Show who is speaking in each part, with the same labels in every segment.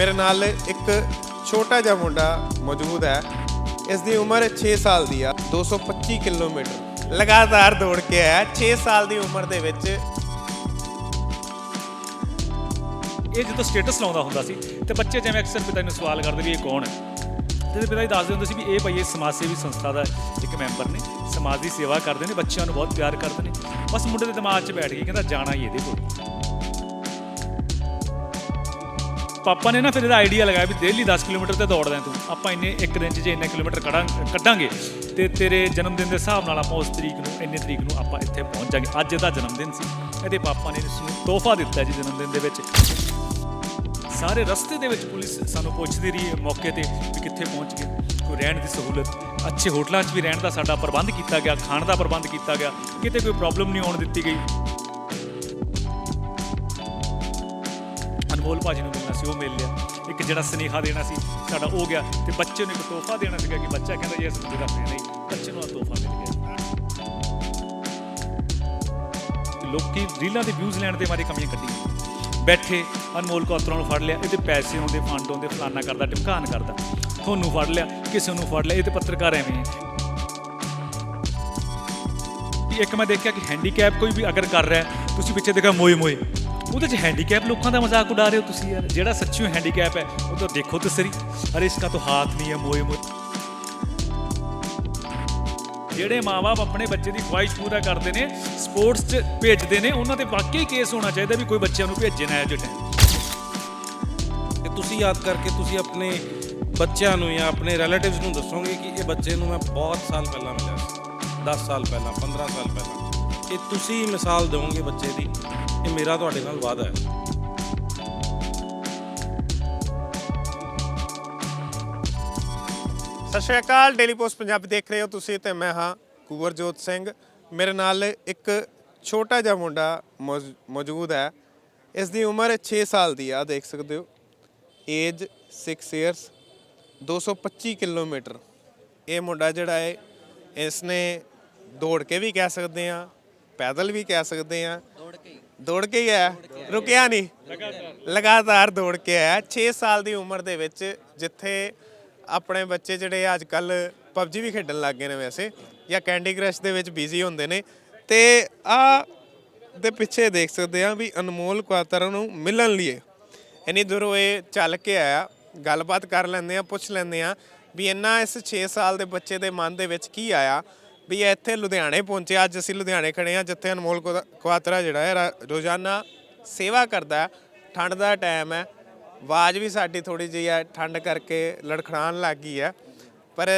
Speaker 1: ਮੇਰੇ ਨਾਲ ਇੱਕ ਛੋਟਾ ਜਿਹਾ ਮੁੰਡਾ ਮੌਜੂਦ ਹੈ। ਇਸ ਦੀ ਉਮਰ 6 ਸਾਲ ਦੀ ਆ 225 ਕਿਲੋਮੀਟਰ। ਲਗਾਤਾਰ ਦੌੜ ਕੇ ਆਇਆ 6 ਸਾਲ ਦੀ ਉਮਰ ਦੇ ਵਿੱਚ।
Speaker 2: ਇਹ ਜਦੋਂ ਸਟੇਟਸ ਲਾਉਂਦਾ ਹੁੰਦਾ ਸੀ, ਤੇ ਬੱਚੇ ਜਿਵੇਂ ਅਕਸਰ ਪਿਤਾ ਨੂੰ ਸਵਾਲ ਕਰਦੇ ਵੀ ਇਹ ਕੌਣ ਹੈ? ਤੇ ਪਿਤਾ ਜੀ ਦੱਸਦੇ ਹੁੰਦੇ ਸੀ ਵੀ ਇਹ ਭਾਈ ਇਹ ਸਮਾਜ ਸੇਵੀ ਸੰਸਥਾ ਦਾ ਇੱਕ ਮੈਂਬਰ ਨੇ, ਸਮਾਜ ਦੀ ਸੇਵਾ ਕਰਦੇ ਨੇ, ਬੱਚਿਆਂ ਨੂੰ ਬਹੁਤ ਪਿਆਰ ਕਰਦੇ ਨੇ। ਬਸ ਮੁੰਡੇ ਦੇ ਦਿਮਾਗ 'ਚ ਬੈਠ ਗਈ, ਕਹਿੰਦਾ ਜਾਣਾ ਹੀ ਇਹਦੇ ਕੋਲ। ਪਾਪਾ ਨੇ ਨਾ ਫਿਰ ਇਹਦਾ ਆਈਡੀਆ ਲਗਾਇਆ ਵੀ ਡੇਲੀ 10 ਕਿਲੋਮੀਟਰ ਤੇ ਦੌੜਦਾ ਤੂੰ। ਆਪਾਂ ਇੰਨੇ ਇੱਕ ਦਿਨ 'ਚ ਜੇ ਇੰਨੇ ਕਿਲੋਮੀਟਰ ਕਢਾਂ ਕੱਢਾਂਗੇ, ਤੇ ਤੇਰੇ ਜਨਮ ਦਿਨ ਦੇ ਹਿਸਾਬ ਨਾਲ ਆਪਾਂ ਉਸ ਤਰੀਕ ਨੂੰ ਇੰਨੇ ਤਰੀਕ ਨੂੰ ਆਪਾਂ ਇੱਥੇ ਪਹੁੰਚ ਜਾਾਂਗੇ। ਅੱਜ ਇਹਦਾ ਜਨਮ ਦਿਨ ਸੀ। ਇਹਦੇ ਪਾਪਾ ਨੇ ਇਸ ਨੂੰ ਤੋਹਫਾ ਦਿੱਤਾ ਜੀ ਜਨਮ ਦਿਨ ਦੇ ਵਿੱਚ। ਸਾਰੇ ਰਸਤੇ ਦੇ ਵਿੱਚ ਪੁਲਿਸ ਸਾਨੂੰ ਪੁੱਛਦੀ ਰਹੀ ਹੈ ਮੌਕੇ ਤੇ ਵੀ ਕਿੱਥੇ ਪਹੁੰਚ ਗਏ। ਕੋਈ ਰਹਿਣ ਦੀ ਸਹੂਲਤ ਅੱਛੇ ਹੋਟਲਾਂ 'ਚ ਵੀ ਰਹਿਣ ਦਾ ਸਾਡਾ ਪ੍ਰਬੰਧ ਕੀਤਾ ਗਿਆ, ਖਾਣ ਦਾ ਪ੍ਰਬੰਧ ਕੀਤਾ ਗਿਆ। ਕਿਤੇ ਕੋਈ ਪ੍ਰੋਬਲਮ ਨਹੀਂ ਆਉਣ ਦਿੱਤੀ ਗਈ। ਅਨਮੋਲ ਭਾਜੀ ਨੂੰ ਮਿਲਣਾ ਸੀ, ਉਹ ਮਿਲ ਲਿਆ। ਇੱਕ ਜਿਹੜਾ ਸਨੇਹਾ ਦੇਣਾ ਸੀ, ਸਾਡਾ ਉਹ ਗਿਆ। ਤੇ ਬੱਚੇ ਨੂੰ ਇੱਕ ਤੋਹਫਾ ਦੇਣਾ ਸੀਗਾ ਕਿ ਬੱਚਾ ਕਹਿੰਦਾ ਜੀ ਇਸ ਫੈਨ ਹੈ ਬੱਚੇ ਨੂੰ ਆ ਤੋਹਫਾ ਮਿਲ ਗਿਆ। ਲੋਕੀ ਰੀਲਾਂ ਦੇ ਵਿਊਜ਼ ਲੈਣ ਦੇ ਮਾਰੇ ਕਮੀਆਂ ਕੱਢੀਆਂ। ਬੈਠੇ, ਅਨਮੋਲ ਕੋਤਰਾ ਨੂੰ ਫੜ ਲਿਆ ਇਹਦੇ ਪੈਸੇ ਆਉਂਦੇ ਫੰਡ ਆਉਂਦੇ, ਫਲਾਨਾ ਕਰਦਾ ਢਮਕਾਨ ਕਰਦਾ। ਤੁਹਾਨੂੰ ਫੜ ਲਿਆ, ਕਿਸੇ ਨੂੰ ਫੜ ਲਿਆ, ਇਹ ਤੇ ਪੱਤਰਕਾਰ ਐਵੇਂ ਇੱਕ ਮੈਂ ਦੇਖਿਆ ਕਿ ਹੈਂਡੀਕੈਪ ਕੋਈ ਵੀ ਅਗਰ ਕਰ ਰਿਹਾ ਤੁਸੀਂ ਪਿੱਛੇ ਦੇਖਿਆ ਮੋਏ ਮੋਏ ਉਹਦੇ 'ਚ ਹੈਂਡੀਕੈਪ ਲੋਕਾਂ ਦਾ ਮਜ਼ਾਕ ਉਡਾ ਰਹੇ ਹੋ ਤੁਸੀਂ ਯਾਰ। ਜਿਹੜਾ ਸੱਚੀ ਹੈਂਡੀਕੈਪ ਹੈ, ਉਹ ਤਾਂ ਦੇਖੋ ਤਾਂ ਸਰੀ ਅਰੇ ਇਸਕਾ ਤਾਂ ਹਾਥ ਨਹੀਂ ਹੈ, ਮੋਏ ਮੋਏ। ਜਿਹੜੇ ਮਾਪੇ ਆਪਣੇ ਬੱਚੇ ਦੀ ਖੁਆਇਸ਼ ਪੂਰਾ ਕਰਦੇ ਨੇ, ਸਪੋਰਟਸ 'ਚ ਭੇਜਦੇ ਨੇ, ਉਹਨਾਂ ਤੇ ਵਾਕਈ ਕੇਸ ਹੋਣਾ ਚਾਹੀਦਾ ਵੀ ਕੋਈ ਬੱਚਿਆਂ ਨੂੰ ਭੇਜੇ ਨਾ ਇਹੋ ਟਾਈਮ
Speaker 3: ਕਿ ਤੁਸੀਂ ਯਾਦ ਕਰਕੇ ਤੁਸੀਂ ਆਪਣੇ ਬੱਚਿਆਂ ਨੂੰ ਜਾਂ ਆਪਣੇ ਰਿਲੇਟਿਵਸ ਨੂੰ ਦੱਸੋਗੇ ਕਿ ਇਹ ਬੱਚੇ ਨੂੰ ਮੈਂ ਬਹੁਤ ਸਾਲ ਪਹਿਲਾਂ ਮਿਲਿਆ ਸੀ। 10 ਸਾਲ ਪਹਿਲਾਂ 15 ਸਾਲ ਪਹਿਲਾਂ। ਕਿ ਤੁਸੀਂ ਮਿਸਾਲ ਦਿਓਗੇ ਬੱਚੇ ਦੀ। ਇਹ ਮੇਰਾ ਤੁਹਾਡੇ ਨਾਲ ਵਾਅਦਾ ਹੈ।
Speaker 1: ਸਤਿ ਸ਼੍ਰੀ ਅਕਾਲ ਡੇਲੀ ਪੋਸਟ ਪੰਜਾਬੀ ਦੇਖ ਰਹੇ ਹੋ ਤੁਸੀਂ ਤੇ ਮੈਂ ਹਾਂ ਕੁਵਰਜੋਤ ਸਿੰਘ। ਮੇਰੇ ਨਾਲ ਇੱਕ ਛੋਟਾ ਜਿਹਾ ਮੁੰਡਾ ਮੌਜ- ਮੌਜੂਦ ਹੈ। ਇਸ ਦੀ ਉਮਰ 6 ਸਾਲ ਦੀ ਆ ਦੇਖ ਸਕਦੇ ਹੋ। Age 6 years 225 kilometre. ਇਹ ਮੁੰਡਾ ਜਿਹੜਾ ਹੈ ਇਸ ਨੇ ਦੌੜ ਕੇ ਵੀ ਕਹਿ ਸਕਦੇ ਆ ਪੈਦਲ ਵੀ ਕਹਿ ਸਕਦੇ ਆ ਦੌੜ ਕੇ ਦੌੜ ਕੇ ਹੀ ਆਇਆ। ਰੁਕਿਆ ਨਹੀਂ। ਲਗਾਤਾਰ ਦੌੜ ਕੇ ਆਇਆ। 6 ਸਾਲ ਦੀ ਉਮਰ ਦੇ ਵਿੱਚ ਜਿੱਥੇ ਆਪਣੇ ਬੱਚੇ ਜਿਹੜੇ ਅੱਜ ਕੱਲ ਪਬਜੀ ਵੀ ਖੇਡਣ ਲੱਗ ਗਏ ਨੇ ਵੈਸੇ, ਜਾਂ ਕੈਂਡੀ ਕ੍ਰਸ਼ ਦੇ ਵਿੱਚ ਬਿਜ਼ੀ ਹੁੰਦੇ ਨੇ। ਤੇ ਆ ਦੇ ਪਿੱਛੇ ਦੇਖ ਸਕਦੇ ਆ ਵੀ ਅਨਮੋਲ ਕੁਆਤਰਾ ਨੂੰ ਮਿਲਣ ਲਈ ਇੰਨੀ ਦੂਰੋਂ ਇਹ ਚੱਲ ਕੇ ਆਇਆ। ਗੱਲਬਾਤ ਕਰ ਲੈਂਦੇ ਆ ਪੁੱਛ ਲੈਂਦੇ ਆ ਵੀ ਇੰਨਾ ਇਸ 6 ਸਾਲ ਦੇ ਬੱਚੇ ਦੇ ਮਨ ਦੇ ਵਿੱਚ ਕੀ ਆਇਆ। ਵੀ ਇੱਥੇ ਲੁਧਿਆਣੇ ਪਹੁੰਚੇ ਅੱਜ ਅਸੀਂ ਲੁਧਿਆਣੇ ਖੜੇ ਆ ਜਿੱਥੇ ਅਨਮੋਲ ਕੁਆ- ਕੁਆਤਰਾ ਜਿਹੜਾ ਹੈ ਰਾ- ਰੋਜ਼ਾਨਾ ਸੇਵਾ ਕਰਦਾ ਹੈ। ਠੰਡ ਦਾ ਟਾਈਮ ਹੈ ਆਵਾਜ਼ ਵੀ ਸਾਡੀ ਥੋੜੀ ਜਿਹੀ ਹੈ ਠੰਡ ਕਰਕੇ ਲੜਖੜਾਣ ਲੱਗ ਗਈ ਹੈ ਪਰ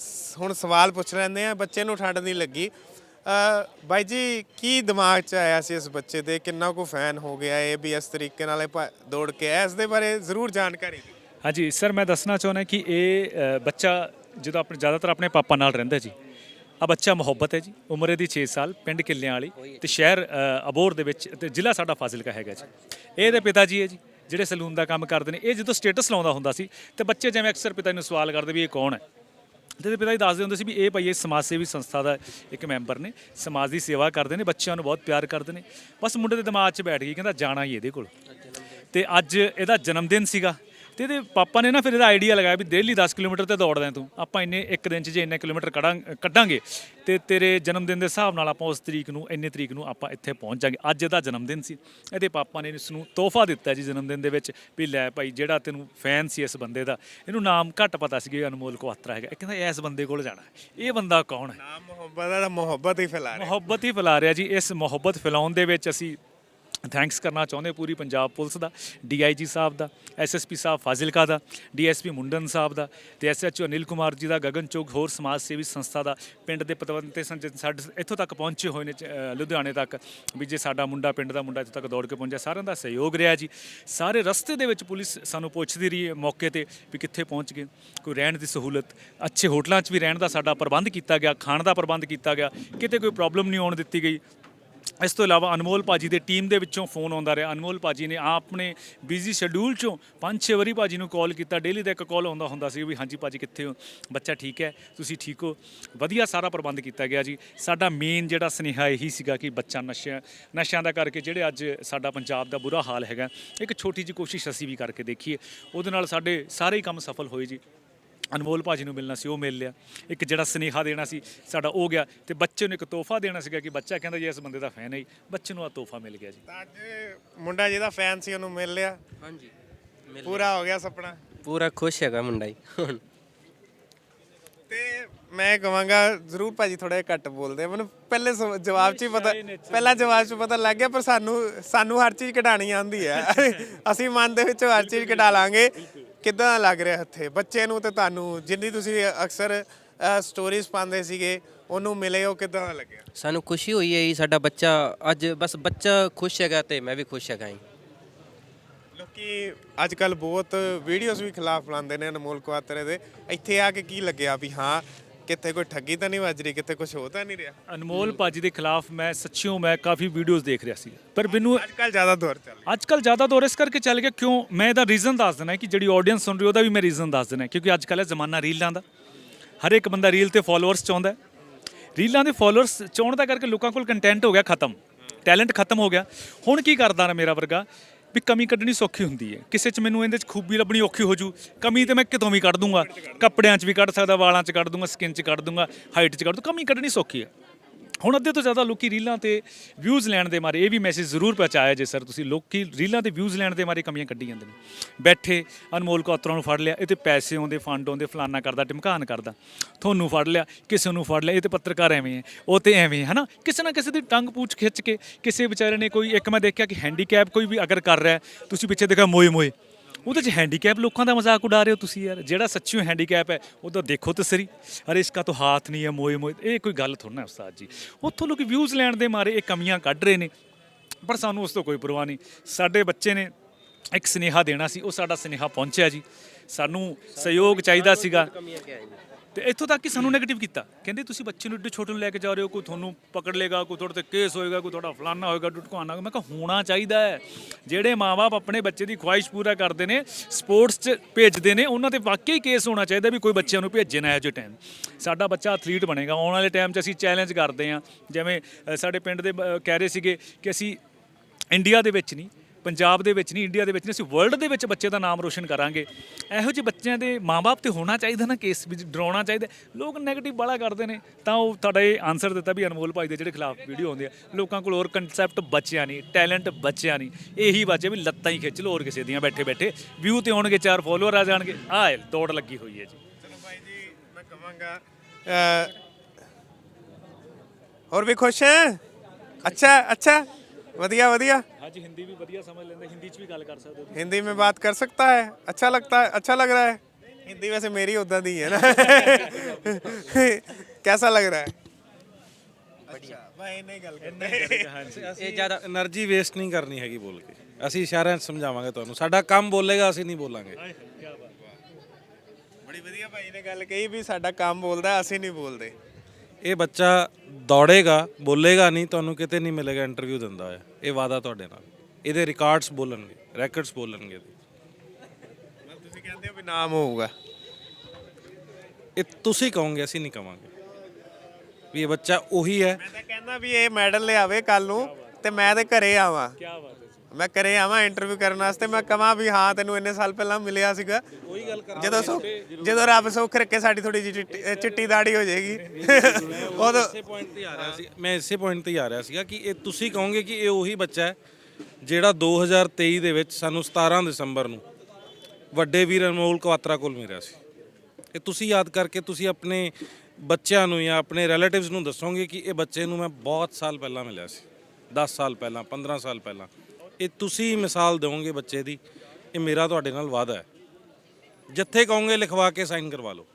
Speaker 1: ਸ- ਹੁਣ ਸਵਾਲ ਪੁੱਛ ਲੈਂਦੇ ਆ ਬੱਚੇ ਨੂੰ ਠੰਡ ਨਹੀਂ ਲੱਗੀ। ਅ, ਬਾਈ ਜੀ ਕੀ ਦਿਮਾਗ 'ਚ ਆਇਆ ਸੀ ਇਸ ਬੱਚੇ ਦੇ? ਕਿੰਨਾ ਕੁ ਫੈਨ ਹੋ ਗਿਆ ਇਹ ਵੀ ਇਸ ਤਰੀਕੇ ਨਾਲ ਇਹ ਭਾ- ਦੌੜ ਕੇ ਆਇਆ ਇਸ ਦੇ ਬਾਰੇ ਜ਼ਰੂਰ ਜਾਣਕਾਰੀ ਦਿਓ।
Speaker 2: ਹਾਂਜੀ ਸਰ ਮੈਂ ਦੱਸਣਾ ਚਾਹੁੰਦਾ ਕਿ ਇਹ ਅ, ਬੱਚਾ ਜਦੋਂ ਆਪਣੇ ਜ਼ਿਆਦਾਤਰ ਆਪਣੇ ਪਾਪਾ ਨਾਲ ਰਹਿੰਦਾ ਜੀ। ਆ ਬੱਚਾ ਮੁਹੱਬਤ ਹੈ ਜੀ। ਉਮਰ ਇਹਦੀ 6 ਸਾਲ ਪਿੰਡ ਕਿੱਲਿਆਂ ਵਾਲੀ ਤੇ ਸ਼ਹਿਰ ਅ, ਅਬੋਰ ਦੇ ਵਿੱਚ ਤੇ ਜ਼ਿਲ੍ਹਾ ਸਾਡਾ ਫਾਜ਼ਿਲਕਾ ਹੈਗਾ ਜੀ। ਇਹਦੇ ਪਿਤਾ ਜੀ ਹੈ ਜੀ ਜਿਹੜੇ ਸਲੂਨ ਦਾ ਕੰਮ ਕਰਦੇ ਨੇ। ਇਹ ਜਦੋਂ ਸਟੇਟਸ ਲਾਉਂਦਾ ਹੁੰਦਾ ਸੀ ਤੇ ਬੱਚੇ ਜਿਵੇਂ ਅਕਸਰ ਪਿਤਾ ਨੂੰ ਸਵਾਲ ਕਰਦੇ ਵੀ ਇਹ ਕੌਣ ਹੈ? ਤੇ ਇਹਦੇ ਪਿਤਾ ਜੀ ਦੱਸਦੇ ਹੁੰਦੇ ਸੀ ਵੀ ਇਹ ਭਾਈ ਇਹ ਸਮਾਜ ਸੇਵੀ ਸੰਸਥਾ ਦਾ ਇੱਕ ਮੈਂਬਰ ਨੇ। ਸਮਾਜ ਦੀ ਸੇਵਾ ਕਰਦੇ ਨੇ ਬੱਚਿਆਂ ਨੂੰ ਬਹੁਤ ਪਿਆਰ ਕਰਦੇ ਨੇ। ਬਸ ਮੁੰਡੇ ਦੇ ਦਿਮਾਗ 'ਚ ਬੈਠ ਗਈ ਕਹਿੰਦਾ ਜਾਣਾ ਹੀ ਇਹਦੇ ਕੋਲ। ਤੇ ਅੱਜ ਇਹਦਾ ਜਨਮ ਦਿਨ ਸੀਗਾ। ਤੇ ਇਹਦੇ ਪਾਪਾ ਨੇ ਨਾ ਫਿਰ ਇਹਦਾ ਆਈਡੀਆ ਲਗਾਇਆ ਵੀ ਡੇਲੀ 10 ਕਿਲੋਮੀਟਰ ਤੇ ਦੌੜਦਾ ਤੂੰ। ਆਪਾਂ ਇੰਨੇ ਇੱਕ ਦਿਨ 'ਚ ਜੇ ਇੰਨੇ ਕਿਲੋਮੀਟਰ ਕਢਾਂ ਕੱਢਾਂਗੇ ਤੇ ਤੇਰੇ ਜਨਮ ਦਿਨ ਦੇ ਹਿਸਾਬ ਨਾਲ ਆਪਾਂ ਉਸ ਤਰੀਕ ਨੂੰ ਇੰਨੇ ਤਰੀਕ ਨੂੰ ਆਪਾਂ ਇੱਥੇ ਪਹੁੰਚ ਜਾਾਂਗੇ। ਅੱਜ ਇਹਦਾ ਜਨਮ ਦਿਨ ਸੀ। ਇਹਦੇ ਪਾਪਾ ਨੇ ਇਸ ਨੂੰ ਤੋਹਫਾ ਦਿੱਤਾ ਜੀ ਜਨਮ ਦਿਨ ਦੇ ਵਿੱਚ ਵੀ ਲੈ ਭਾਈ ਜਿਹੜਾ ਤੈਨੂੰ ਫੈਨ ਸੀ ਇਸ ਬੰਦੇ ਦਾ। ਇਹਨੂੰ ਨਾਮ ਘੱਟ ਪਤਾ ਸੀ ਕਿ ਅਨਮੋਲ ਕੁਆਤਰਾ ਹੈਗਾ। ਇਹ ਕਹਿੰਦਾ ਇਸ ਬੰਦੇ ਕੋਲ ਜਾਣਾ। ਇਹ ਬੰਦਾ ਕੌਣ ਹੈ?
Speaker 1: ਨਾਮ ਮੁਹੱਬਤ ਦਾ ਮੁਹੱਬਤ ਹੀ ਫੈਲਾ ਰਿਹਾ।
Speaker 2: ਮੁਹੱਬਤ ਹੀ ਫੈਲਾ ਰਿਹਾ ਜੀ। ਇਸ ਮੁਹੱਬਤ ਫੈਲਾਉਣ ਦੇ ਵਿੱਚ ਅਸੀਂ ਥੈਂਕਸ ਕਰਨਾ ਚਾਹੁੰਦੇ ਪੂਰੀ ਪੰਜਾਬ ਪੁਲਿਸ ਦਾ ਡੀਆਈਜੀ ਸਾਹਿਬ ਦਾ ਐਸਐਸਪੀ ਸਾਹਿਬ ਫਾਜ਼ਿਲਕਾ ਦਾ ਡੀਐਸਪੀ ਮੁੰਡਨ ਸਾਹਿਬ ਦਾ ਤੇ ਐਸਐਚਓ ਅਨਿਲ ਕੁਮਾਰ ਜੀ ਦਾ, ਗਗਨ ਚੋਗ ਹੋਰ ਸਮਾਜ ਸੇਵੀ ਸੰਸਥਾ ਦਾ, ਪਿੰਡ ਦੇ ਪਤਵੰਤੇ ਸੰ ਸਾਡੇ ਇੱਥੋਂ ਤੱਕ ਪਹੁੰਚੇ ਹੋਏ ਨੇ ਚ- ਲੁਧਿਆਣੇ ਤੱਕ ਵੀ ਜੇ ਸਾਡਾ ਮੁੰਡਾ ਪਿੰਡ ਦਾ ਮੁੰਡਾ ਇੱਥੋਂ ਤੱਕ ਦੌੜ ਕੇ ਪਹੁੰਚਿਆ, ਸਾਰਿਆਂ ਦਾ ਸਹਿਯੋਗ ਰਿਹਾ ਜੀ। ਸਾਰੇ ਰਸਤੇ ਦੇ ਵਿੱਚ ਪੁਲਿਸ ਸਾਨੂੰ ਪੁੱਛਦੀ ਰਹੀ ਹੈ ਮੌਕੇ ਤੇ ਵੀ ਕਿੱਥੇ ਪਹੁੰਚ ਗਏ, ਕੋਈ ਰਹਿਣ ਦੀ ਸਹੂਲਤ, ਅੱਛੇ ਹੋਟਲਾਂ 'ਚ ਵੀ ਰਹਿਣ ਦਾ ਸਾਡਾ ਪ੍ਰਬੰਧ ਕੀਤਾ ਗਿਆ, ਖਾਣ ਦਾ ਪ੍ਰਬੰਧ ਕੀਤਾ ਗਿਆ, ਕਿਤੇ ਕੋਈ ਪ੍ਰੋਬਲਮ ਨਹੀਂ ਆਉਣ ਦਿੱਤੀ ਗਈ। ਇਸ ਤੋਂ ਇਲਾਵਾ ਅਨਮੋਲ ਭਾਜੀ ਦੇ ਟੀਮ ਦੇ ਵਿੱਚੋਂ ਫੋਨ ਆਉਂਦਾ ਰਿਹਾ। ਅਨਮੋਲ ਭਾਜੀ ਨੇ ਆਪਣੇ ਬਿਜ਼ੀ ਸ਼ੈਡਿਊਲ ਚੋਂ ਪੰਜ ਛੇ ਵਾਰੀ ਭਾਜੀ ਨੂੰ ਕਾਲ ਕੀਤਾ। ਡੇਲੀ ਦਾ ਇੱਕ ਕਾਲ ਆਉਂਦਾ ਹੁੰਦਾ ਸੀ ਵੀ ਹਾਂਜੀ ਭਾਜੀ ਕਿੱਥੇ ਹੋ? ਬੱਚਾ ਠੀਕ ਹੈ? ਤੁਸੀਂ ਠੀਕ ਹੋ? ਵਧੀਆ ਸਾਰਾ ਪ੍ਰਬੰਧ ਕੀਤਾ ਗਿਆ ਜੀ। ਸਾਡਾ ਮੇਨ ਜਿਹੜਾ ਸੁਨੇਹਾ ਇਹੀ ਸੀਗਾ ਕਿ ਬੱਚਾ ਨਸ਼ਿਆਂ ਨਸ਼ਿਆਂ ਦਾ ਕਰਕੇ ਜਿਹੜੇ ਅੱਜ ਸਾਡਾ ਪੰਜਾਬ ਦਾ ਬੁਰਾ ਹਾਲ ਹੈਗਾ, ਇੱਕ ਛੋਟੀ ਜਿਹੀ ਕੋਸ਼ਿਸ਼ ਅਸੀਂ ਵੀ ਕਰਕੇ ਦੇਖੀਏ। ਉਹਦੇ ਨਾਲ ਸਾਡੇ ਸਾਰੇ ਹੀ ਕੰਮ ਸਫਲ ਹੋਏ ਜੀ। ਅਨਮੋਲ ਭਾਜੀ ਨੂੰ ਮਿਲਣਾ ਸੀ ਉਹ ਮਿਲ ਲਿਆ। ਇੱਕ ਜਿਹੜਾ ਸਨੇਹਾ ਦੇਣਾ ਸੀ ਸਾਡਾ ਉਹ ਗਿਆ ਤੇ ਬੱਚੇ ਨੂੰ ਇੱਕ ਤੋਹਫਾ ਦੇਣਾ ਸੀਗਾ ਕਿ ਬੱਚਾ ਕਹਿੰਦਾ ਜੀ ਇਸ ਬੰਦੇ ਦਾ ਫੈਨ ਹੈ ਜੀ। ਬੱਚੇ ਨੂੰ ਆ ਤੋਹਫਾ ਮਿਲ ਗਿਆ ਜੀ।
Speaker 1: ਤਾਂ ਅੱਜ ਮੁੰਡਾ ਜਿਹਦਾ ਫੈਨ ਸੀ ਉਹਨੂੰ ਮਿਲ ਲਿਆ।
Speaker 4: ਹਾਂਜੀ ਮਿਲ
Speaker 1: ਪੂਰਾ ਹੋ ਗਿਆ ਸੁਪਨਾ?
Speaker 4: ਪੂਰਾ ਖੁਸ਼ ਹੈਗਾ ਮੁੰਡਾ ਹੀ ਹੁਣ।
Speaker 1: ਤੇ ਮੈਂ ਕਹਾਂਗਾ ਜ਼ਰੂਰ ਭਾਜੀ ਥੋੜਾ ਜਿਹਾ ਘੱਟ ਬੋਲਦੇ ਆ। ਮੈਨੂੰ ਪਹਿਲੇ ਜਵਾਬ 'ਚ ਹੀ ਪਤਾ ਪਹਿਲਾ ਜਵਾਬ 'ਚ ਪਤਾ ਲੱਗ ਗਿਆ ਪਰ ਸਾਨੂੰ ਸਾਨੂੰ ਹਰ ਚੀਜ਼ ਕਢਾਣੀ ਆਉਂਦੀ ਹੈ। ਅਸੀਂ ਮਨ ਦੇ ਵਿੱਚੋਂ ਹਰ ਚੀਜ਼ ਕਢਾ ਲਾਂਗੇ। ਕਿੱਦਾਂ ਲੱਗ ਰਿਹਾ ਹੱਥੇ ਬੱਚੇ ਨੂੰ ਤੇ ਤੁਹਾਨੂੰ ਜਿੰਨੀ ਤੁਸੀਂ ਅਕਸਰ ਸਟੋਰੀਜ਼ ਪਾਉਂਦੇ ਸੀਗੇ ਉਹਨੂੰ ਮਿਲੇ ਉਹ ਕਿੱਦਾਂ ਦਾ ਲੱਗਿਆ?
Speaker 4: ਸਾਨੂੰ ਖੁਸ਼ੀ ਹੋਈ ਹੈ ਜੀ ਸਾਡਾ ਬੱਚਾ ਅੱਜ ਬਸ ਬੱਚਾ ਖੁਸ਼ ਹੈਗਾ ਤੇ ਮੈਂ ਵੀ ਖੁਸ਼ ਹੈਗਾ ਜੀ।
Speaker 1: ਲੋਕੀ ਅੱਜ ਕੱਲ ਬਹੁਤ ਵੀਡੀਓਜ਼ ਵੀ ਖਿਲਾਫ ਲਾਉਂਦੇ ਨੇ ਅਨਮੋਲ ਕੁਆਤਰੇ ਦੇ। ਇੱਥੇ ਆ ਕੇ ਕੀ ਲੱਗਿਆ ਵੀ ਹਾਂ ਕਿੱਥੇ ਕੋਈ ਠੱਗੀ ਤਾਂ ਨਹੀਂ ਵੱਜ ਰਹੀ ਕਿੱਥੇ ਕੁਝ ਹੋ ਤਾਂ ਨਹੀਂ ਰਿਹਾ।
Speaker 2: ਅਨਮੋਲ ਭਾਜੀ ਦੇ ਖਿਲਾਫ ਮੈਂ ਸੱਚਿਓ ਮੈਂ ਕਾਫੀ ਵੀਡੀਓਜ਼ ਦੇਖ ਰਿਹਾ ਸੀ। ਪਰ ਮੈਨੂੰ
Speaker 1: ਅੱਜ ਕੱਲ ਜ਼ਿਆਦਾ ਦੌਰ ਚੱਲ ਰਿਹਾ।
Speaker 2: ਅੱਜ ਕੱਲ ਜ਼ਿਆਦਾ ਦੌਰ ਇਸ ਕਰਕੇ ਚੱਲ ਗਿਆ ਕਿਉਂ? ਮੈਂ ਇਹਦਾ ਰੀਜ਼ਨ ਦੱਸ ਦੇਣਾ ਕਿ ਜਿਹੜੀ ਆਡੀਅנס ਸੁਣ ਰਹੀ ਉਹਦਾ ਵੀ ਮੈਂ ਰੀਜ਼ਨ ਦੱਸ ਦੇਣਾ ਕਿਉਂਕਿ ਅੱਜ ਕੱਲ੍ਹ ਜ਼ਮਾਨਾ ਰੀਲਾਂ ਦਾ। ਹਰ ਇੱਕ ਬੰਦਾ ਰੀਲ ਤੇ ਫਾਲੋਅਰਸ ਚਾਹੁੰਦਾ ਹੈ। ਰੀਲਾਂ ਦੇ ਫਾਲੋਅਰਸ ਚਾਹੁਣ ਦਾ ਕਰਕੇ ਲੋਕਾਂ ਕੋਲ ਕੰਟੈਂਟ ਹੋ ਗਿਆ ਖਤਮ। ਟੈਲੈਂਟ ਖਤਮ ਹੋ ਗਿਆ। ਹੁਣ ਕੀ ਕਰਦਾ ਨਾ ਮੇਰਾ ਵਰਗਾ? ਵੀ ਕਮੀ ਕੱਢਣੀ ਸੌਖੀ ਹੁੰਦੀ ਹੈ। ਕਿਸੇ 'ਚ ਮੈਨੂੰ ਇਹਦੇ 'ਚ ਖੂਬੀ ਲੱਭਣੀ ਔਖੀ ਹੋ ਜੂ। ਕਮੀ ਤੇ ਮੈਂ ਕਿਤੋਂ ਵੀ ਕੱਢ ਦੂੰਗਾ। ਕੱਪੜਿਆਂ 'ਚ ਵੀ ਕੱਢ ਸਕਦਾ, ਵਾਲਾਂ 'ਚ ਕੱਢ ਦੂੰਗਾ ਸਕਿਨ 'ਚ ਕੱਢ ਦੂੰਗਾ ਹਾਈਟ 'ਚ ਕੱਢ ਦੂੰ ਕਮੀ ਕੱਢਣੀ ਸੌਖੀ ਹੈ। ਹੁਣ ਅੱਧੇ ਤੋਂ ਜ਼ਿਆਦਾ ਲੋਕੀ ਰੀਲਾਂ ਤੇ ਵਿਊਜ਼ ਲੈਣ ਦੇ ਮਾਰੇ, ਇਹ ਵੀ ਮੈਸੇਜ ਜ਼ਰੂਰ ਪਹੁੰਚਾਇਆ ਜੇ ਸਰ ਤੁਸੀਂ ਲੋਕੀ ਰੀਲਾਂ ਤੇ ਵਿਊਜ਼ ਲੈਣ ਦੇ ਮਾਰੇ ਕਮੀਆਂ ਕੱਢੀ ਜਾਂਦੇ ਨੇ। ਬੈਠੇ, ਅਨਮੋਲ ਕੋਤਰਾ ਨੂੰ ਫੜ ਲਿਆ, ਇਹ ਤੇ ਪੈਸੇ ਆਉਂਦੇ ਫੰਡ ਆਉਂਦੇ, ਫਲਾਨਾ ਕਰਦਾ ਟਿਮਕਾਨ ਕਰਦਾ, ਤੁਹਾਨੂੰ ਫੜ ਲਿਆ, ਕਿਸੇ ਨੂੰ ਫੜ ਲਿਆ, ਇਹ ਤੇ ਪੱਤਰਕਾਰ ਐਵੇਂ ਹੈ ਉਹ ਤੇ ਐਵੇਂ ਹੈ ਹਨਾ? ਕਿਸੇ ਨਾ ਕਿਸੇ ਦੀ ਟੰਗ ਪੂਛ ਖਿੱਚ ਕੇ ਕਿਸੇ ਵਿਚਾਰੇ ਨੇ ਕੋਈ, ਇੱਕ ਮੈਂ ਦੇਖਿਆ ਕਿ ਹੈਂਡੀਕੈਪ ਕੋਈ ਵੀ ਅਗਰ ਕਰ ਰਿਹਾ, ਤੁਸੀਂ ਪਿੱਛੇ ਦੇਖਿਆ ਮੋਏ ਮੋਏ ਉਹਦੇ 'ਚ ਹੈਂਡੀਕੈਪ ਲੋਕਾਂ ਦਾ ਮਜ਼ਾਕ ਉਡਾ ਰਹੇ ਹੋ ਤੁਸੀਂ ਯਾਰ। ਜਿਹੜਾ ਸੱਚੀ ਹੈਂਡੀਕੈਪ ਹੈ ਉਹਦਾ ਦੇਖੋ ਤਾਂ ਸਰੀ। ਅਰੇ ਇਸ ਕਾ ਤਾਂ ਹਾਥ ਨਹੀਂ ਹੈ, ਮੋਏ ਮੋਏ। ਇਹ ਕੋਈ ਗੱਲ ਥੋੜਾ ਨਾ ਉਸਤਾਦ ਜੀ। ਉੱਥੋਂ ਲੋਕੀ ਵਿਊਜ਼ ਲੈਣ ਦੇ ਮਾਰੇ, ਇਹ ਕਮੀਆਂ ਕੱਢ ਰਹੇ ਨੇ। ਪਰ ਸਾਨੂੰ ਉਸ ਤੋਂ ਕੋਈ ਪਰਵਾਹ ਨਹੀਂ। ਸਾਡੇ ਬੱਚੇ ਨੇ ਇੱਕ ਸੁਨੇਹਾ ਦੇਣਾ ਸੀ, ਉਹ ਸਾਡਾ ਸੁਨੇਹਾ ਪਹੁੰਚਿਆ ਜੀ। ਸਾਨੂੰ ਸਹਿਯੋਗ ਚਾਹੀਦਾ ਸੀਗਾ। ਤੇ ਇੱਥੋਂ ਤੱਕ ਕਿ ਸਾਨੂੰ 네ਗੇਟਿਵ ਕੀਤਾ। ਕਹਿੰਦੇ ਤੁਸੀਂ ਬੱਚੇ ਨੂੰ ਏਡੇ ਛੋਟੇ ਨੂੰ ਲੈ ਕੇ ਜਾ ਰਹੇ ਹੋ ਕੋਈ ਤੁਹਾਨੂੰ ਪਕੜ ਲੇਗਾ ਕੋਈ ਤੁਹਾਡੇ ਤੇ ਕੇਸ ਹੋਏਗਾ ਕੋਈ ਤੁਹਾਡਾ ਫਲਾਨਾ ਹੋਏਗਾ ਟੁਟਕਾਨਾ ਹੋਏਗਾ ਮੈਂ ਕਿਹਾ ਹੋਣਾ ਚਾਹੀਦਾ ਹੈ। ਜਿਹੜੇ ਮਾਪੇ ਆਪਣੇ ਬੱਚੇ ਦੀ ਖੁਆਇਸ਼ ਪੂਰਾ ਕਰਦੇ ਨੇ ਸਪੋਰਟਸ 'ਚ ਭੇਜਦੇ ਨੇ ਉਹਨਾਂ ਤੇ ਵਾਕਈ ਕੇਸ ਹੋਣਾ ਚਾਹੀਦਾ ਵੀ ਕੋਈ ਬੱਚਿਆਂ ਨੂੰ ਭੇਜੇ ਨਾ ਇਹੋ ਜਿਹੇ ਟਾਈਮ ਸਾਡਾ ਬੱਚਾ ਐਥਲੀਟ ਬਣੇਗਾ। ਆਉਣ ਵਾਲੇ ਟਾਈਮ 'ਚ ਅਸੀਂ ਚੈਲੰਜ ਕਰਦੇ ਹਾਂ। ਜਿਵੇਂ ਸਾਡੇ ਪਿੰਡ ਦੇ ਅ, ਕਹਿ ਰਹੇ ਸੀਗੇ ਕਿ ਅਸੀਂ ਇੰਡੀਆ ਦੇ ਵਿੱਚ ਨਹੀਂ ਪੰਜਾਬ ਦੇ ਵਿੱਚ ਨਹੀਂ ਇੰਡੀਆ ਦੇ ਵਿੱਚ ਨਹੀਂ, ਅਸੀਂ ਵਰਲਡ ਦੇ ਵਿੱਚ ਬੱਚੇ ਦਾ ਨਾਮ ਰੋਸ਼ਨ ਕਰਾਂਗੇ। ਇਹੋ ਜਿਹੇ ਬੱਚਿਆਂ ਦੇ ਮਾਪੇ ਤੇ ਹੋਣਾ ਚਾਹੀਦਾ ਨਾ ਕੇਸ ਵਿੱਚ ਡਰਾਉਣਾ ਚਾਹੀਦਾ। ਲੋਕ 네ਗੇਟਿਵ ਬਾਲਾ ਕਰਦੇ ਨੇ। ਤਾਂ ਉਹ ਤੁਹਾਡਾ ਇਹ ਆਨਸਰ ਦਿੱਤਾ ਵੀ ਅਨਮੋਲ ਭਾਈ ਦੇ ਜਿਹੜੇ ਖਿਲਾਫ ਵੀਡੀਓ ਆਉਂਦੀ ਆ। ਲੋਕਾਂ ਕੋਲ ਹੋਰ ਕਨਸੈਪਟ ਬਚਿਆ ਨਹੀਂ ਟੈਲੈਂਟ ਬਚਿਆ ਨਹੀਂ। ਇਹੀ ਬਚਿਆ ਵੀ ਲੱਤਾਂ ਹੀ ਖਿੱਚ ਲੋ ਹੋਰ ਕਿਸੇ ਦੀਆਂ ਬੈਠੇ ਬੈਠੇ ਵਿਊ ਤੇ ਆਉਣਗੇ, ਚਾਰ ਫੋਲੋਅਰ ਆ ਜਾਣਗੇ। ਆਹ ਦੌੜ ਲੱਗੀ ਹੋਈ ਹੈ ਜੀ।
Speaker 1: ਚਲੋ ਭਾਈ ਜੀ, ਮੈਂ ਕਹਾਂਗਾ ਹੋਰ ਵੀ ਖੁਸ਼ ਹੈ? ਅੱਛਾ ਅੱਛਾ। ਵਧੀਆ ਵਧੀਆ।
Speaker 2: आज हिंदी भी बढ़िया समझ लेते हैं हिंदी च भी गल कर सकते हो
Speaker 1: हिंदी में बात कर सकता है अच्छा लगता है अच्छा लग रहा है हिंदी वैसे मेरी उदा दी है ना कैसा लग रहा है ਅੱਛਾ ਮੈਂ ਗੱਲ ਕਰਨੀ
Speaker 4: ਇਹ ਜ਼ਿਆਦਾ
Speaker 3: એનર્ਜੀ ਵੇਸਟ ਨਹੀਂ ਕਰਨੀ ਹੈਗੀ ਬੋਲ ਕੇ। ਅਸੀਂ ਇਸ਼ਾਰਿਆਂ ਤੁਹਾਨੂੰ। ਸਾਡਾ ਕੰਮ ਬੋਲੇਗਾ ਅਸੀਂ ਨਹੀਂ ਬੋਲਾਂਗੇ।
Speaker 1: ਬੜੀ ਵਧੀਆ ਭਾਈ ਨੇ ਗੱਲ ਕਹੀ ਵੀ ਸਾਡਾ ਕੰਮ ਬੋਲਦਾ ਅਸੀਂ ਨਹੀਂ ਬੋਲਦੇ।
Speaker 3: ਇਹ ਬੱਚਾ ਦੌੜੇਗਾ ਬੋਲੇਗਾ ਨਹੀਂ ਤੁਹਾਨੂੰ ਕਿਤੇ ਨਹੀਂ ਮਿਲੇਗਾ ਇੰਟਰਵਿਊ ਦਿੰਦਾ ਹੋਇਆ। ਇਹ ਵਾਦਾ ਤੁਹਾਡੇ ਨਾਲ। ਇਹਦੇ ਰਿਕਾਰਡਸ ਬੋਲਣਗੇ ਰੈਕੋਰਡਸ ਬੋਲਣਗੇ
Speaker 1: ਤੁਸੀਂ ਕਹਿੰਦੇ ਹੋ ਵੀ ਨਾਮ ਹੋਊਗਾ।
Speaker 3: ਇਹ ਤੁਸੀਂ ਕਹੋਗੇ ਅਸੀਂ ਨਹੀਂ ਕਵਾਂਗੇ। ਵੀ ਇਹ ਬੱਚਾ ਉਹੀ ਹੈ।
Speaker 1: ਮੈਂ ਤਾਂ ਕਹਿੰਦਾ ਵੀ ਇਹ ਮੈਡਲ ਲਿਆਵੇ ਕੱਲ ਨੂੰ ਤੇ ਮੈਂ ਤੇ ਘਰੇ ਆਵਾਂ।
Speaker 2: ਕੀ ਬਾਤ ਹੈ।
Speaker 1: ਮੈਂ ਘਰੇ ਆਵਾਂ ਇੰਟਰਵਿਊ ਕਰਨ ਵਾਸਤੇ ਮੈਂ ਕਹਾਂ ਵੀ ਹਾਂ ਤੈਨੂੰ ਇੰਨੇ ਸਾਲ ਪਹਿਲਾਂ ਮਿਲਿਆ ਸੀਗਾ।
Speaker 3: ਉਹੀ ਗੱਲ ਕਰ
Speaker 1: ਜਦੋਂ ਜਦੋਂ ਰੱਬ ਸੁੱਖ ਰੱਖੇ ਸਾਡੀ ਥੋੜੀ ਜਿਹੀ ਚਿੱਟੀ- ਦਾੜੀ ਹੋ ਜਾਏਗੀ। ਉਦੋਂ
Speaker 3: ਇਸੇ ਪੁਆਇੰਟ ਤੇ ਆ ਰਿਹਾ ਸੀ ਮੈਂ ਇਸੇ ਪੁਆਇੰਟ ਤੇ ਆ ਰਿਹਾ ਸੀਗਾ ਕਿ ਇਹ ਤੁਸੀਂ ਕਹੋਗੇ ਕਿ ਇਹ ਉਹੀ ਬੱਚਾ ਹੈ ਜਿਹੜਾ 2023 ਦੇ ਵਿੱਚ ਸਾਨੂੰ 17 ਦਸੰਬਰ ਨੂੰ ਵੱਡੇ ਵੀਰ ਅਨਮੋਲ ਕਵਾਤਰਾ ਕੋਲ ਮਿਲਿਆ ਸੀ। ਇਹ ਤੁਸੀਂ ਯਾਦ ਕਰਕੇ ਤੁਸੀਂ ਆਪਣੇ ਬੱਚਿਆਂ ਨੂੰ ਜਾਂ ਆਪਣੇ ਰਿਲੇਟਿਵਸ ਨੂੰ ਦੱਸੋਗੇ ਕਿ ਇਹ ਬੱਚੇ ਨੂੰ ਮੈਂ ਬਹੁਤ ਸਾਲ ਪਹਿਲਾਂ ਮਿਲਿਆ ਸੀ। 10 ਸਾਲ ਪਹਿਲਾਂ 15 ਸਾਲ ਪਹਿਲਾਂ। ਇਹ ਤੁਸੀਂ ਮਿਸਾਲ ਦਿਓਗੇ ਬੱਚੇ ਦੀ, ਇਹ ਮੇਰਾ ਤੁਹਾਡੇ ਨਾਲ ਵਾਅਦਾ ਹੈ। ਜਿੱਥੇ ਕਹੋਗੇ ਲਿਖਵਾ ਕੇ ਸਾਈਨ ਕਰਵਾ ਲਓ।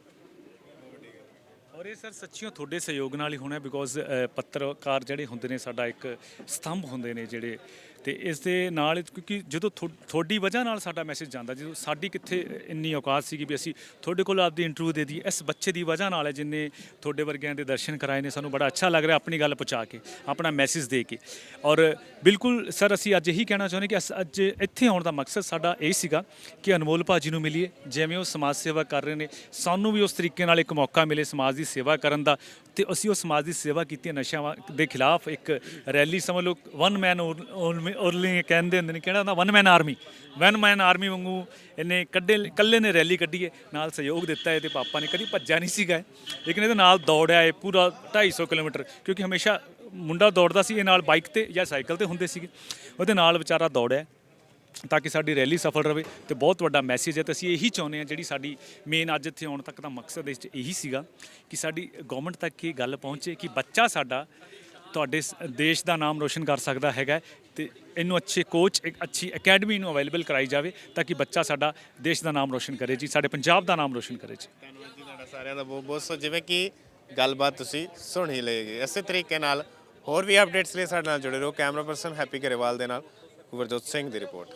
Speaker 2: ਔਰ ਇਹ ਸਰ ਸੱਚੀਓ ਤੁਹਾਡੇ ਸਹਿਯੋਗ ਨਾਲ ਹੀ ਹੋਣਾ ਬਿਕੋਜ਼ ਪੱਤਰਕਾਰ ਜਿਹੜੇ ਹੁੰਦੇ ਨੇ, ਸਾਡਾ ਇੱਕ ਸਤੰਭ ਹੁੰਦੇ ਨੇ ਜਿਹੜੇ ਤੇ ਇਸ ਦੇ ਨਾਲ ਕਿਉਂਕਿ ਜਦੋਂ ਤੁਹਾਡੀ ਵਜ੍ਹਾ ਨਾਲ ਸਾਡਾ ਮੈਸੇਜ ਜਾਂਦਾ ਜਦੋਂ ਸਾਡੀ ਕਿੱਥੇ ਇੰਨੀ ਔਕਾਤ ਸੀਗੀ ਵੀ ਅਸੀਂ ਤੁਹਾਡੇ ਕੋਲ ਆਪਦੀ ਇੰਟਰਵਿਊ ਦੇ ਦਈਏ ਇਸ ਬੱਚੇ ਦੀ ਵਜ੍ਹਾ ਨਾਲ ਹੈ ਜਿਨੇ ਤੁਹਾਡੇ ਵਰਗਿਆਂ ਦੇ ਦਰਸ਼ਨ ਕਰਾਏ ਨੇ ਸਾਨੂੰ ਬੜਾ ਅੱਛਾ ਲੱਗ ਰਿਹਾ ਆਪਣੀ ਗੱਲ ਪਹੁੰਚਾ ਕੇ ਆਪਣਾ ਮੈਸੇਜ ਦੇ ਕੇ। ਔਰ ਬਿਲਕੁਲ ਸਰ ਅਸੀਂ ਅੱਜ ਇਹੀ ਕਹਿਣਾ ਚਾਹੁੰਦੇ ਕਿ ਅਸ- ਅੱਜ ਇੱਥੇ ਆਉਣ ਦਾ ਮਕਸਦ ਸਾਡਾ ਇਹ ਸੀਗਾ ਕਿ ਅਨਮੋਲ ਭਾਜੀ ਨੂੰ ਮਿਲੀਏ ਜਿਵੇਂ ਉਹ ਸਮਾਜ ਸੇਵਾ ਕਰ ਰਹੇ ਨੇ ਸਾਨੂੰ ਵੀ ਉਸ ਤਰੀਕੇ ਨਾਲ ਇੱਕ ਮੌਕਾ ਮਿਲੇ ਸਮਾਜ ਦੀ ਸੇਵਾ ਕਰਨ ਦਾ ਤੇ ਅਸੀਂ ਉਹ ਸਮਾਜ ਦੀ ਸੇਵਾ ਕੀਤੀ ਹੈ, ਨਸ਼ਿਆਂ ਵਾ- ਦੇ ਖਿਲਾਫ ਇੱਕ ਰੈਲੀ ਸਮਝ ਲਓ ਵਨ ਮੈਨ ਓਨ ਓਰਲੀ ਕਹਿੰਦੇ ਹੁੰਦੇ ਨੇ, ਕਿਹੜਾ ਹੁੰਦਾ? One man army one man army ਵਾਂਗੂ ਇਹਨੇ ਕੱਢੇ, ਇਕੱਲੇ ਨੇ ਰੈਲੀ ਕੱਢੀ ਹੈ। ਨਾਲ ਸਹਿਯੋਗ ਦਿੱਤਾ ਇਹਦੇ ਪਾਪਾ ਨੇ ਕਦੀ ਭੱਜਿਆ ਨਹੀਂ ਸੀਗਾ ਲੇਕਿਨ ਇਹਦੇ ਨਾਲ ਦੌੜਿਆ ਇਹ ਪੂਰਾ 250 ਕਿਲੋਮੀਟਰ, ਕਿਉਂਕਿ ਹਮੇਸ਼ਾ ਮੁੰਡਾ ਦੌੜਦਾ ਸੀ, ਇਹ ਨਾਲ ਬਾਈਕ ਤੇ ਜਾਂ ਸਾਈਕਲ ਤੇ ਹੁੰਦੇ ਸੀਗੇ। ਉਹਦੇ ਨਾਲ ਵਿਚਾਰਾ ਦੌੜਿਆ ਤਾਂ ਕਿ ਸਾਡੀ ਰੈਲੀ ਸਫਲ ਰਹੇ ਤੇ ਬਹੁਤ ਵੱਡਾ ਮੈਸੇਜ ਹੈ ਤੇ ਅਸੀਂ ਇਹੀ ਚਾਹੁੰਦੇ ਹਾਂ, ਜਿਹੜੀ ਸਾਡੀ ਮੇਨ ਅੱਜ ਇੱਥੇ ਆਉਣ ਤੱਕ ਦਾ ਮਕਸਦ ਇਸ 'ਚ ਇਹੀ ਸੀਗਾ ਕਿ ਸਾਡੀ ਗਵਰਨਮੈਂਟ ਤੱਕ ਇਹ ਗੱਲ ਪਹੁੰਚੇ ਕਿ ਬੱਚਾ ਸਾਡਾ ਤੁਹਾਡੇ ਸ- ਦੇਸ਼ ਦਾ ਨਾਮ ਰੋਸ਼ਨ ਕਰ ਸਕਦਾ ਹੈਗਾ ਤੇ ਇਹਨੂੰ ਅੱਛੇ ਕੋਚ ਇੱਕ ਅੱਛੀ ਅਕੈਡਮੀ ਨੂੰ ਅਵੇਲੇਬਲ ਕਰਾਈ ਜਾਵੇ ਤਾਂ ਕਿ ਬੱਚਾ ਸਾਡਾ ਦੇਸ਼ ਦਾ ਨਾਮ ਰੋਸ਼ਨ ਕਰੇ ਜੀ, ਸਾਡੇ ਪੰਜਾਬ ਦਾ ਨਾਮ ਰੋਸ਼ਨ ਕਰੇ ਜੀ।
Speaker 1: ਧੰਨਵਾਦ ਜੀ ਤੁਹਾਡਾ ਸਾਰਿਆਂ ਦਾ ਬਹੁਤ ਬਹੁਤ। ਸੋ ਜਿਵੇਂ ਕਿ ਗੱਲਬਾਤ ਤੁਸੀਂ ਸੁਣ ਹੀ ਲਏਗੇ ਇਸੇ ਤਰੀਕੇ ਨਾਲ ਹੋਰ ਵੀ ਅਪਡੇਟਸ ਲਈ ਸਾਡੇ ਨਾਲ ਜੁੜੇ ਰਹੋ। ਕੈਮਰਾ ਪਰਸਨ ਹੈਪੀ ਗਰੇਵਾਲ ਦੇ ਨਾਲ ਗੁਰਜੋਤ ਸਿੰਘ ਦੀ ਰਿਪੋਰਟ।